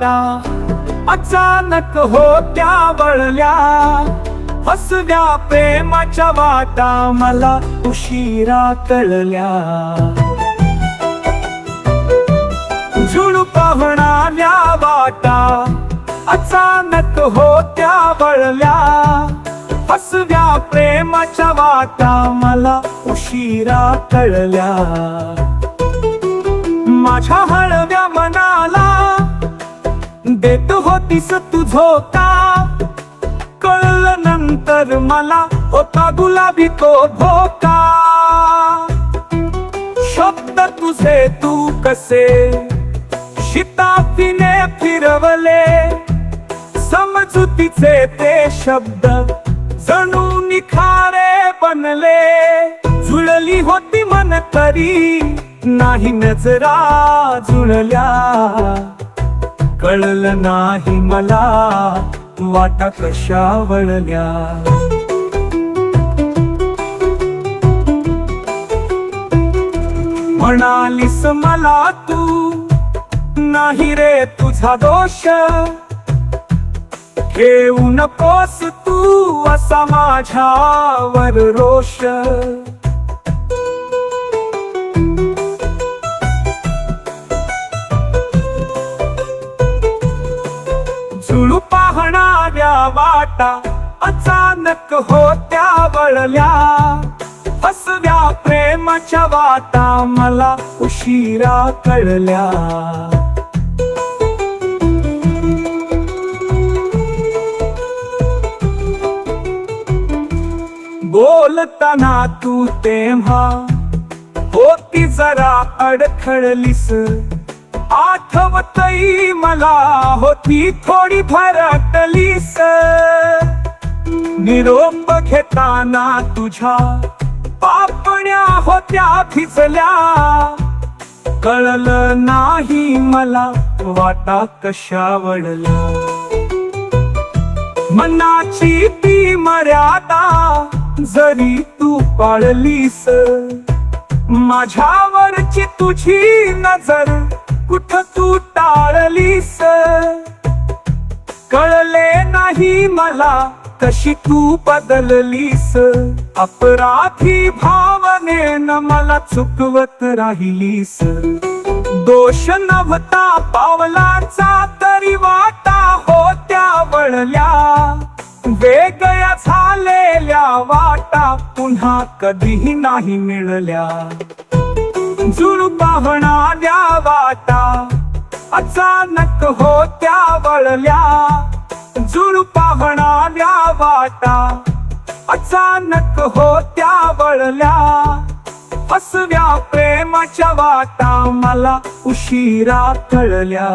आता अचानक होत्या वळल्या. हसव्या प्रेमाच्या वाटा मला उशिरा कळल्या. झुळू पाहणाऱ्या वाटा अचानक होत्या वळल्या. हसव्या प्रेमाच्या वाटा मला उशिरा कळल्या. माझ्या देत होतीस तू झोका. कळलं नंतर मला होता गुलाबी तो धोका शब्द तुझे तू कसे? शिताफीने फिरवले. समजुतीचे ते शब्द जणू निखारे बनले. जुळली होती मन तरी नाही नजरा जुळल्या. कळलं नाही मला. वाटा कशा वळल्या म्हणालीस मला तू नाही रे तुझा दोष. घेऊ नकोस तू असा माझ्यावर रोष. वाटा अचानक होत्या वळल्या. हसव्या प्रेमाच्या वाटा मला उशिरा कळल्या. बोलताना तू तेव्हा होती जरा अडखळलीस. आठवतही मला होती थोडी भरकलीस निरोप घेताना तुझ्या पापण्या होत्या भिजल्या. कळलं नाही मला वाटा कशा वडल्या मनाची ती मर्यादा जरी तू पाळलीस माझ्यावरची तुझी नजर कुठ तू टाळलीस. कळले नाही मला कशी तू बदललीस. अपराधी भावनेनं मला चुकवत राहिलीस. दोष नव्हता पावलाचा तरी वाटा होत्या वळल्या. वेगळ्या झालेल्या वाटा पुन्हा कधीही नाही मिळल्या. जुळू पाहणाऱ्या वाटा अचानक होत्या वळल्या. जुळू पाहणाऱ्या वाटा अचानक होत्या वळल्या. हसव्या प्रेमाच्या वाटा मला उशिरा कळल्या.